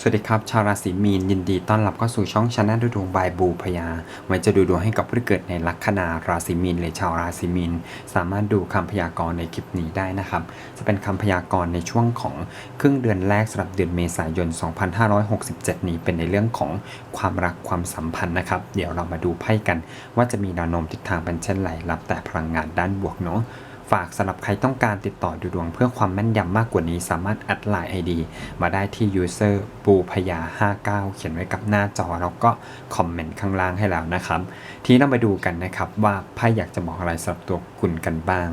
สวัสดีครับ ชาวราศีมีนยินดีต้อนรับเข้าสู่ช่องชาแนลดูดวงบายบูพยาไว้จะดูดวงให้กับผู้ที่เกิดในลัคนาราศีมีนหรือชาวราศีมีนสามารถดูคำพยากรณ์ในคลิปนี้ได้นะครับ จะเป็นคำพยากรณ์ในช่วงของครึ่งเดือนแรกสำหรับเดือนเมษายน 2567 นี้เป็นในเรื่องของความรักความสัมพันธ์นะครับ เดี๋ยวเรามาดูไพ่กัน ว่าจะมีแนวโน้มทิศทางเป็นเช่นไรรับแต่พลังงานด้านบวกเนาะ ฝากสำหรับใครต้องการติดต่อดูดวงเพื่อความแม่นยำมากกว่านี้ สามารถแอดไลน์ ID มาได้ที่ user ปูพยา 59 เขียนไว้กับหน้าจอ แล้วก็คอมเมนต์ข้างล่างให้แล้วนะครับ ทีนี้เรามาดูกันนะครับว่าไพ่อยากจะบอกอะไรสำหรับตัวคุณกันบ้าง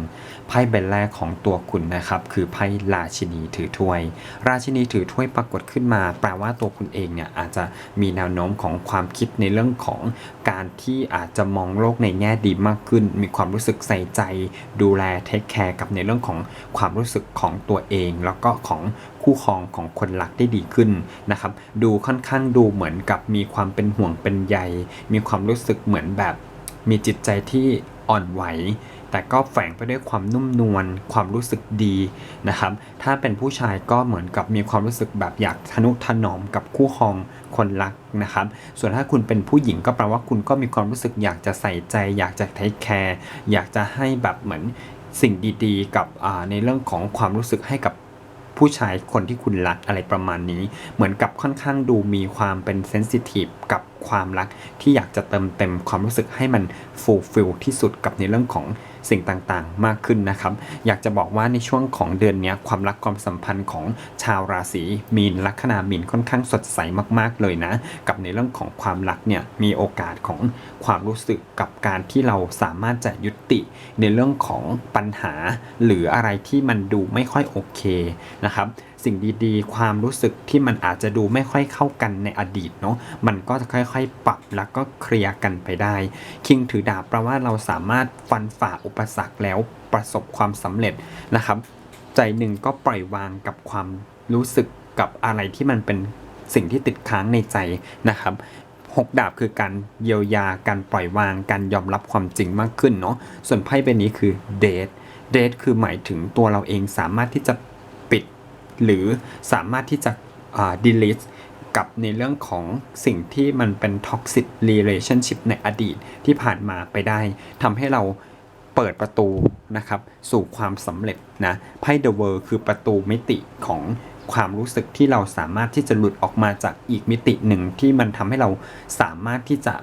ไพ่ใบแรกของตัวคุณนะครับ คือไพ่ราชินีถือถ้วย ราชินีถือถ้วยปรากฏขึ้นมา แปลว่าตัวคุณเองเนี่ยอาจจะมีแนวโน้มของความคิดในเรื่องของการที่อาจจะมองโลกในแง่ดีมากขึ้น มีความรู้สึกใส่ใจดูแลเทคแคร์กับในเรื่องของความรู้สึกของตัวเอง แล้วก็ของคู่ครองของคนรักได้ดีขึ้นนะครับ ดูค่อนข้างดูเหมือนกับมีความเป็นห่วงเป็นใย มีความรู้สึกเหมือนแบบมีจิตใจที่อ่อนไหวแต่ก็แฝงไปด้วยความนุ่มนวลความรู้สึกดีนะครับ ถ้าเป็นผู้ชายก็เหมือนกับมีความรู้สึกแบบอยากทนุถนอมกับคู่ครองคนรักนะครับ ส่วนถ้าคุณเป็นผู้หญิงก็แปลว่าคุณก็มีความรู้สึกอยากจะใส่ใจ อยากจะเทคแคร์อยากจะให้แบบเหมือน สิ่งดีๆ กับในเรื่องของความรู้สึกให้กับผู้ชายคนที่คุณรักอะไรประมาณนี้ เหมือนกับค่อนข้างดูมีความเป็นเซนซิทีฟกับความรักที่อยากจะเติมเต็มความรู้สึกให้มันฟูลฟิลที่สุดกับในเรื่องของ สิ่งต่างๆ มากขึ้นนะครับ อยากจะบอกว่าในช่วงของเดือนนี้ความรักความสัมพันธ์ของชาวราศีมีนลัคนามีนค่อนข้างสดใสมากๆเลยนะ กับในเรื่องของความรักเนี่ยมีโอกาสของความรู้สึกกับการที่เราสามารถจะยุติในเรื่องของปัญหา หรืออะไรที่มันดูไม่ค่อยโอเคนะครับ สิ่งดีๆ ความรู้สึกที่มันอาจจะดูไม่ค่อยเข้ากันในอดีตเนาะมันก็จะค่อยๆ ปรับแล้วก็เคลียร์กันไปได้ คิงถือดาบแปลว่าเราสามารถฟันฝ่าอุปสรรคแล้วประสบความสำเร็จนะครับ ใจหนึ่งก็ปล่อยวางกับความรู้สึกกับอะไรที่มันเป็นสิ่งที่ติดค้างในใจนะครับหกดาบคือการเยียวยาการปล่อยวางการยอมรับความจริงมากขึ้นเนาะส่วนไพ่ใบนี้คือเดทเดทคือหมายถึงตัวเราเองสามารถที่จะ หรือสามารถที่จะ delete กับในเรื่องของสิ่งที่มันเป็น toxic relationship ในอดีตที่ผ่านมาไปได้ทำให้เราเปิดประตูนะครับสู่ความสำเร็จนะไพ่ The World คือประตูมิติของความรู้สึกที่เราสามารถที่จะหลุดออกมาจากอีกมิติหนึ่งที่มันทำให้เราสามารถที่จะ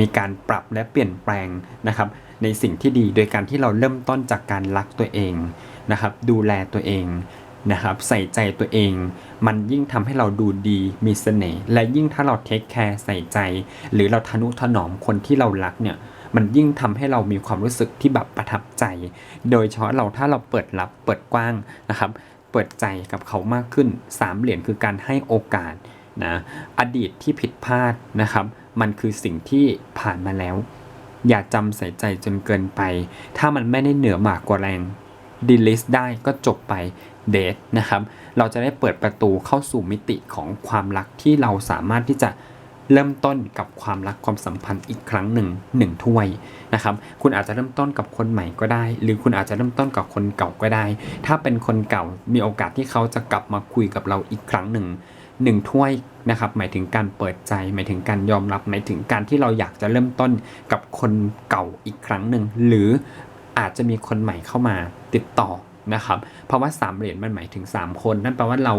มีการปรับและเปลี่ยนแปลงนะครับในสิ่งที่ดีโดยการที่เราเริ่มต้นจากการรักตัวเองนะครับดูแลตัวเอง นะครับใส่ใจตัวเอง มันยิ่งทำให้เราดูดีมีเสน่ห์และยิ่งถ้าเราเทคแคร์ใส่ใจ หรือเราทนุถนอมคนที่เรารักเนี่ยมันยิ่งทำให้เรามีความรู้สึกที่แบบประทับใจ โดยเฉพาะเราถ้าเราเปิดรับเปิดกว้างนะครับ เปิดใจกับเขามากขึ้นสามเหรียญคือการให้โอกาสนะอดีตที่ผิดพลาดนะครับ มันคือสิ่งที่ผ่านมาแล้ว อย่าจำใส่ใจจนเกินไป ถ้ามันไม่ได้เหนือหมากกว่าแรงดีลิสได้ก็จบไป เดทนะครับ เราจะได้เปิดประตูเข้าสู่มิติของความรักที่เราสามารถที่จะเริ่มต้นกับความรักความสัมพันธ์อีกครั้งหนึ่งหนึ่งถ้วยนะครับ คุณอาจจะเริ่มต้นกับคนใหม่ก็ได้ หรือคุณอาจจะเริ่มต้นกับคนเก่าก็ได้ ถ้าเป็นคนเก่ามีโอกาสที่เขาจะกลับมาคุยกับเราอีกครั้งหนึ่งหนึ่งถ้วยนะครับ หมายถึงการเปิดใจ หมายถึงการยอมรับ หมายถึงการที่เราอยากจะเริ่มต้นกับคนเก่าอีกครั้งหนึ่ง หรืออาจจะมีคนใหม่เข้ามาติดต่อ นะครับเพราะว่าสามเหรียญมันหมายถึง 3 คน นั่นแปลว่าเรา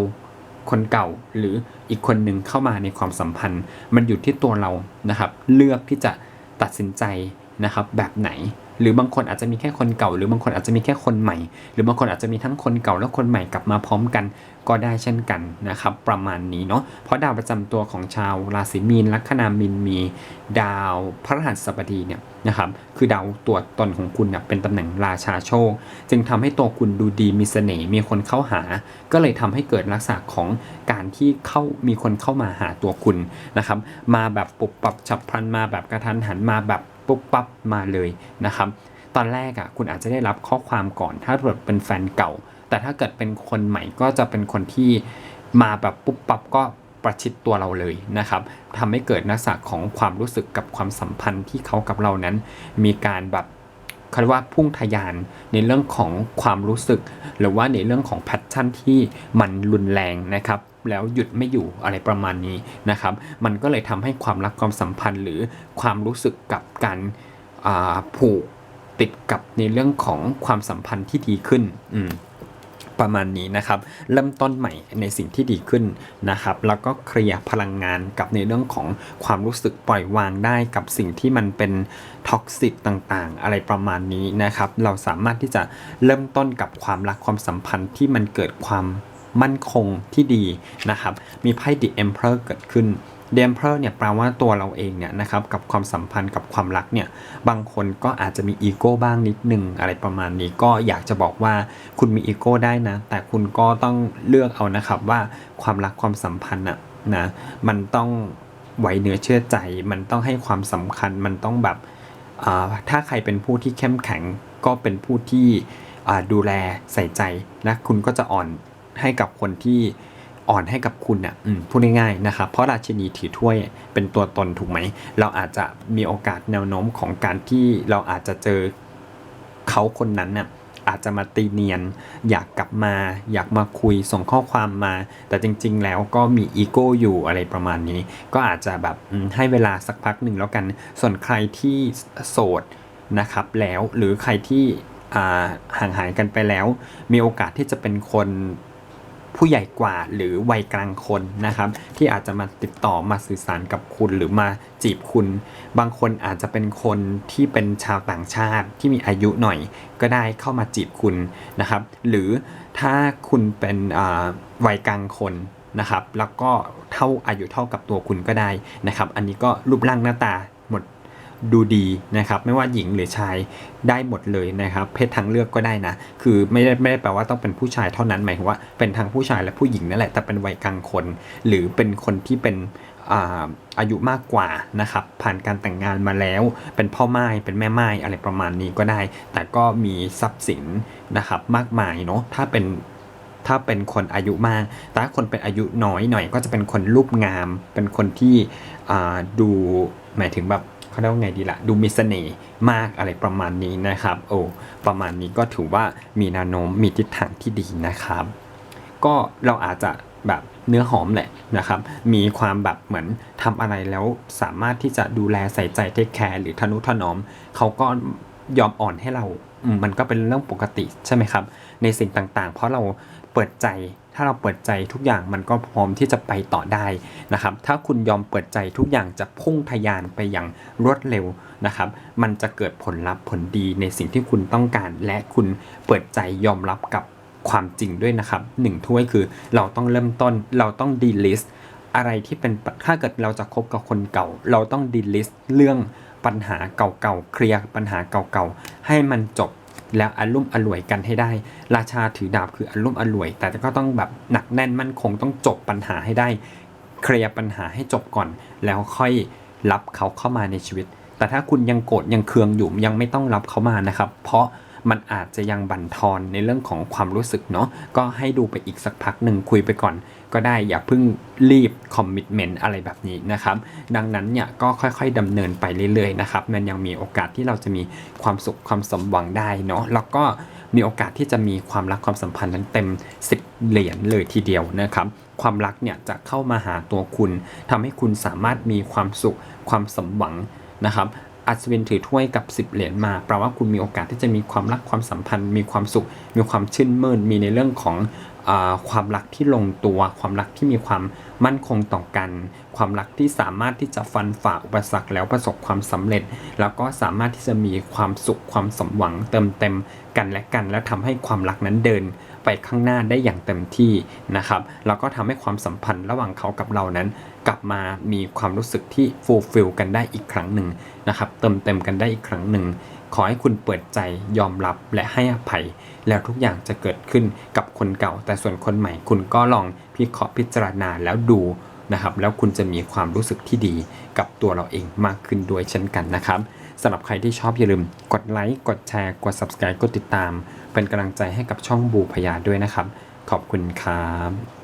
คนเก่าหรืออีกคนหนึ่งเข้ามาในความสัมพันธ์ มันอยู่ที่ตัวเรานะครับ เลือกที่จะตัดสินใจนะครับแบบไหน หรือบางคนอาจจะมีแค่คนเก่า หรือบางคนอาจจะมีแค่คนใหม่ หรือบางคนอาจจะมีทั้งคนเก่าและคนใหม่กลับมาพร้อมกัน ก็ได้เช่นกันนะครับ ประมาณนี้เนาะเพราะดาวประจำตัวของชาวราศีมีนลัคนามีนมี ดาวพระรหัสบดีเนี่ยนะครับคือดาวตัวตนของคุณเนี่ยเป็นตำแหน่งราชาโชค จึงทำให้ตัวคุณดูดีมีเสน่ห์มีคนเข้าหา ก็เลยทำให้เกิดลักษณะของการที่เข้ามีคนเข้ามาหาตัวคุณนะครับมาแบบปุบปับฉับพลันมาแบบกระทันหันมาแบบ ปุ๊บปั๊บมาเลยนะครับตอนแรกอะคุณอาจจะได้รับข้อความก่อน ถ้าเกิดเป็นแฟนเก่า แต่ถ้าเกิดเป็นคนใหม่ก็จะเป็นคนที่มาแบบปุ๊บปั๊บก็ประชิดตัวเราเลยนะครับทำให้เกิดลักษะของความรู้สึกกับความสัมพันธ์ที่เขากับเรานั้น มีการแบบเขาเรียกว่าพุ่งทะยานในเรื่องของความรู้สึก หรือว่าในเรื่องของแพทชั่นที่มันรุนแรงนะครับ แล้วหยุดไม่อยู่อะไรประมาณนี้นะครับ มันก็เลยทำให้ความรักความสัมพันธ์ หรือความรู้สึกกับการผูกติดกับในเรื่องของความสัมพันธ์ที่ดีขึ้นอืมประมาณนี้นะครับ เริ่มต้นใหม่ในสิ่งที่ดีขึ้นนะครับ แล้วก็เคลียร์พลังงานกับในเรื่องของความรู้สึกปล่อยวางได้กับสิ่งที่มันเป็นท็อกซิตต่างๆ อะไรประมาณนี้นะครับ เราสามารถที่จะเริ่มต้นกับความรักความสัมพันธ์ที่มันเกิดความ มั่นคงที่ดีนะครับ มีไพ่ The Emperor เกิดขึ้น The Emperor เนี่ยแปลว่าตัวเราเองเนี่ยนะครับกับความสัมพันธ์กับความรักเนี่ยบางคนก็อาจจะมีอีโก้บ้างนิดนึงอะไรประมาณนี้ก็อยากจะบอกว่าคุณมีอีโก้ได้นะ แต่คุณก็ต้องเลือกเอานะครับว่าความรักความสัมพันธ์อะนะมันต้องไหวเนื้อเชื่อใจ มันต้องให้ความสำคัญมันต้องแบบถ้าใครเป็นผู้ที่เข้มแข็งก็เป็นผู้ที่ดูแลใส่ใจนะคุณก็จะอ่อน ให้กับคนที่อ่อนให้กับคุณอะพูดง่ายๆนะครับ เพราะราชินีถือถ้วยเป็นตัวตนถูกไหม เราอาจจะมีโอกาสแนวโน้มของการที่เราอาจจะเจอเขาคนนั้นน่ะอาจจะมาตีเนียน อยากกลับมา อยากมาคุยส่งข้อความมา แต่จริง ๆ แล้วก็มีอีโก้อยู่อะไรประมาณนี้ ก็อาจจะแบบให้เวลาสักพักหนึ่งแล้วกัน ส่วนใครที่โสดนะครับแล้วหรือใครที่อ่าห่างหายกันไปแล้ว มีโอกาสที่จะเป็นคน ผู้ใหญ่กว่าหรือวัยกลางคนนะครับ ที่อาจจะมาติดต่อมาสื่อสารกับคุณหรือมาจีบคุณ บางคนอาจจะเป็นคนที่เป็นชาวต่างชาติที่มีอายุหน่อยก็ได้เข้ามาจีบคุณนะครับ หรือถ้าคุณเป็นอ่าวัยกลางคนนะครับ แล้วก็เท่าอายุเท่ากับตัวคุณก็ได้นะครับ อันนี้ก็รูปร่างหน้าตาหมด ดูดีนะครับไม่ว่าหญิงหรือชายได้หมดเลยนะครับ เพศทางเลือกก็ได้นะ คือไม่ได้ไม่ได้แปลว่าต้องเป็นผู้ชายเท่านั้นหมายถึงว่าเป็นทั้งผู้ชายและผู้หญิงนั่นแหละแต่เป็นวัยกลางคน หรือเป็นคนที่เป็นอายุมากกว่านะครับผ่านการแต่งงานมาแล้ว เป็นพ่อไม้เป็นแม่ไม้อะไรประมาณนี้ก็ได้ แต่ก็มีทรัพย์สินนะครับมากมายเนาะถ้าเป็นถ้าเป็นคนอายุมาก แต่ถ้าคนเป็นอายุน้อยหน่อย ก็จะเป็นคนรูปงาม เป็นคนที่ดูหมายถึงแบบ เขาเรียกว่าไงดีละดูมีเสน่ห์มากอะไรประมาณนี้นะครับ โอ้ประมาณนี้ก็ถือว่ามีนวโน้มมีทิศทางที่ดีนะครับ ก็เราอาจจะแบบเนื้อหอมแหละนะครับ มีความแบบเหมือนทำอะไรแล้วสามารถที่จะดูแลใส่ใจเทคแคร์หรือทนุถนอมเขาก็ยอมอ่อนให้เรา มันก็เป็นเรื่องปกติใช่ไหมครับ ในสิ่งต่างๆ เพราะเรา เปิดใจ ถ้าเราเปิดใจทุกอย่างมันก็พร้อมที่จะไปต่อได้นะครับ ถ้าคุณยอมเปิดใจทุกอย่างจะพุ่งทะยานไปอย่างรวดเร็วนะครับ มันจะเกิดผลลัพธ์ผลดีในสิ่งที่คุณต้องการ และคุณเปิดใจยอมรับกับความจริงด้วยนะครับหนึ่งถ้วยคือเราต้องเริ่มต้นเราต้องดีลิสต์อะไรที่เป็นถ้าเกิดเราจะคบกับคนเก่า เราต้องดีลิสต์เรื่องปัญหาเก่าๆเคลียร์ปัญหาเก่าๆให้มันจบ แล้วอารมณ์อร่วยกันให้ได้ ราชาถือดาบคืออารมณ์อร่วย แต่ก็ต้องแบบหนักแน่นมั่นคงต้องจบปัญหาให้ได้ เคลียร์ปัญหาให้จบก่อน แล้วค่อยรับเขาเข้ามาในชีวิต แต่ถ้าคุณยังโกรธยังเคืองอยู่ยังไม่ต้องรับเขามานะครับ เพราะ มันอาจจะยังบั่นทอนในเรื่องของความรู้สึกเนาะก็ให้ดูไปอีกสักพักหนึ่งคุยไปก่อน ก็ได้อย่าเพิ่งรีบคอมมิชเมนต์อะไรแบบนี้นะครับดังนั้นเนี่ยก็ค่อยๆดำเนินไปเรื่อยๆนะครับมันยังมีโอกาสที่เราจะมีความสุขความสมหวังได้เนาะแล้วก็มีโอกาสที่จะมีความรักความสัมพันธ์นั้นเต็ม 10 เหรียญเลยทีเดียวนะครับความรักเนี่ยจะเข้ามาหาตัวคุณทำให้คุณสามารถมีความสุขความสมหวังนะครับ อัศวินถือถ้วยกับ 10 เหรียญมาแปลว่าคุณมีโอกาสที่จะมีความรักความสัมพันธ์ มีความสุข มีความชื่นมื่นมีในเรื่องของอความรักที่ลงตัว ความรักที่มีความมั่นคงต่อกัน ความรักที่สามารถที่จะฟันฝ่าอุปสรรคแล้วประสบความสำเร็จ แล้วก็สามารถที่จะมีความสุขความสมหวังเติมเต็มกันและกัน และทำให้ความรักนั้นเดินไปข้างหน้าได้อย่างเต็มที่นะครับแล้วก็ทำให้ความสัมพันธ์ระหว่างเขากับเรานั้น กลับมามีความรู้สึกที่ฟูลฟิลกันได้อีกครั้งหนึ่งนะครับเติมเต็มกันได้อีกครั้งหนึ่งขอให้คุณเปิดใจยอมรับและให้อภัย แล้วทุกอย่างจะเกิดขึ้นกับคนเก่า แต่ส่วนคนใหม่คุณก็ลองพิเคราะห์พิจารณาแล้วดูนะครับแล้วคุณจะมีความรู้สึกที่ดีกับตัวเราเองมากขึ้นด้วยเช่นกันนะครับสำหรับใครที่ชอบอย่าลืมกดไลค์กดแชร์กด subscribe กดติดตาม เป็นกำลังใจให้กับช่องบูพยาด้วยนะครับ ขอบคุณครับ